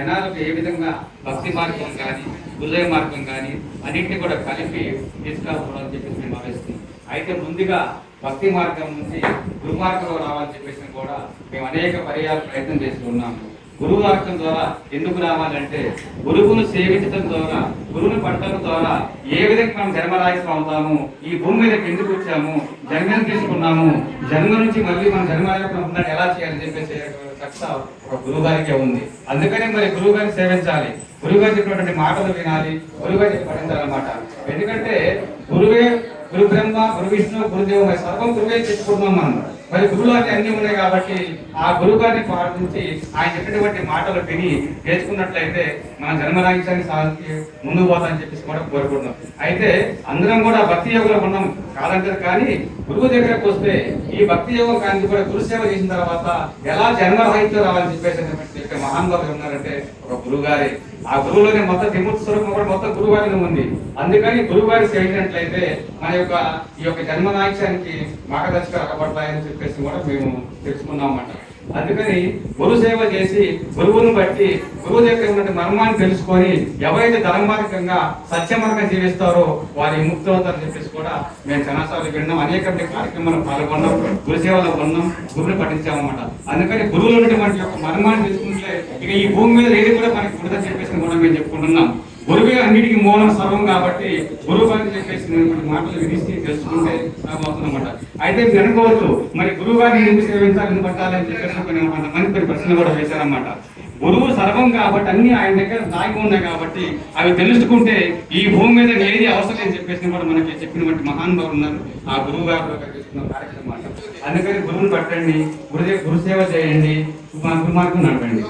జనాలకు ఏ విధంగా భక్తి మార్గం కానీ ఉదయ మార్గం కానీ అన్నింటినీ కూడా కలిపి తీసుకురావాలని చెప్పేసి మేము భావిస్తున్నాం అయితే ముందుగా భక్తి మార్గం నుంచి దుర్మార్గంలో రావాలని చెప్పేసి కూడా మేము అనేక పర్యాలు ప్రయత్నం చేస్తూ ఉన్నాము. గురువు మార్గం ద్వారా ఎందుకు రావాలంటే గురువును సేవించడం ద్వారా గురువుని పట్టడం ద్వారా ఏ విధంగా మనం జన్మరాహితం అవుతాము ఈ భూమి మీద ఎందుకు వచ్చాము జన్మను తీసుకున్నాము జన్మ నుంచి మళ్ళీ మనం జన్మరాహితం ఎలా చేయాలి చెప్పేసి కక్ష ఒక గురువు గారికే ఉంది. అందుకనే మరి గురువు గారిని సేవించాలి. గురువు గారు చెప్పినటువంటి మాటలు వినాలి. గురువు గారు చెప్పి పఠించాలన్నమాట ఎందుకంటే గురువే గురు బ్రహ్మ గురు విష్ణు గురుదేవ సర్వం గురువే చెప్పుకుంటున్నాం మనం. మరి గురువులు అన్ని ఉన్నాయి కాబట్టి ఆ గురువు గారిని పాటించి ఆయన చెప్పినటువంటి మాటలు విని నేర్చుకున్నట్లయితే మన జన్మరాజ్యాన్ని సాధించి ముందుకు పోతామని చెప్పేసి కూడా కోరుకుంటున్నాం. అయితే అందరం కూడా భక్తి యోగంలో ఉన్నాం. కాదంటారు కానీ గురువు దగ్గరకు వస్తే ఈ భక్తి యోగం కానీ కూడా గురు సేవ చేసిన తర్వాత ఎలా జన్మరాహిత్యం రావాలని చెప్పేసి ఇక్కడ మహానుభావులు ఉన్నారంటే ఒక గురువు ఆ గురువులోనే మొత్తం త్రిమూర్తి స్వరూపం కూడా మొత్తం గురువు గారిలో ఉంది. అందుకని గురువు గారి సేవించినట్లయితే మన యొక్క ఈ యొక్క జన్మ జన్మనాయకానికి మార్గదర్శకాలు అగపడతాయని చెప్పేసి కూడా మేము తెలుసుకున్నాం అన్నమాట అందుకని గురు సేవ చేసి గురువును బట్టి గురువు దగ్గర ఉన్నటువంటి మర్మాన్ని తెలుసుకొని ఎవరైతే ధర్మార్గంగా సత్యమార్గం జీవిస్తారో వారి ముక్తి అవుతారని చెప్పేసి కూడా మేము జనసార్లు విన్నాం. అనేక కార్యక్రమాలు పాల్గొన్నాం. గురు సేవలో ఉన్నాం. గురువుని పఠించామన్నమాట. అందుకని గురువులు ఉన్నటువంటి యొక్క మర్మాన్ని తెలుసుకుంటే ఇక ఈ భూమి మీద ఏది కూడా మనకి గురుదని చెప్పేసి కూడా మేము చెప్పుకుంటున్నాం. గురువే అన్నిటికీ మూలం సర్వం కాబట్టి గురువు గారిని చెప్పేసి నేను మాటలు విధిస్తే తెలుసుకుంటే అవుతుందన్నమాట అయితే మీరు అనుకోవచ్చు మరి గురువు గారిని ఎందుకు సేవించాలి ఎందుకు పట్టాలి అని చెప్పేసి కొంతమంది ప్రశ్నలు కూడా వేశారన్నమాట. గురువు సర్వం కాబట్టి అన్ని ఆయన దగ్గర దాగి ఉన్నాయి కాబట్టి అవి తెలుసుకుంటే ఈ భూమి మీద ఏది అవసరం అని చెప్పేసి కూడా మనకి చెప్పినటువంటి మహానుభావులు ఉన్నారు. ఆ గురువు గారు కార్యక్రమం అన్నమాట. అందుకని గురువుని పట్టండి గురుదే గురుసేవ చేయండి గురు మార్గం నడవండి.